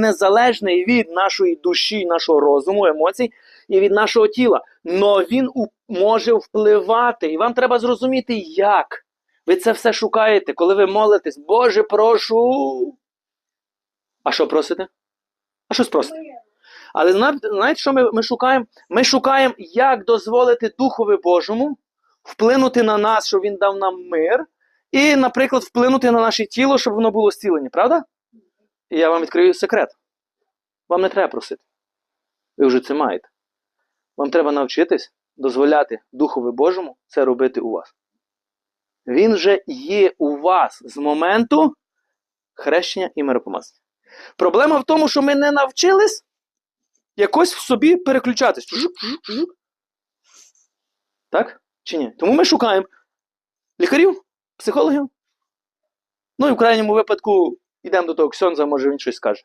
незалежний від нашої душі, нашого розуму, емоцій і від нашого тіла. Но він може впливати. І вам треба зрозуміти, як. Ви це все шукаєте, коли ви молитесь, Боже, прошу. А що просите? А що спросите? Але знаєте, що ми, ми шукаємо? Ми шукаємо, як дозволити Духові Божому вплинути на нас, щоб він дав нам мир, і, наприклад, вплинути на наше тіло, щоб воно було зцілені, правда? І я вам відкрию секрет. Вам не треба просити. Ви вже це маєте. Вам треба навчитись дозволяти Духові Божому це робити у вас. Він вже є у вас з моменту хрещення і миропомазання. Проблема в тому, що ми не навчились якось в собі переключатись. Так? Чи ні? Тому ми шукаємо лікарів, психологів. Ну і в крайньому випадку йдемо до того ксьонза, може він щось скаже.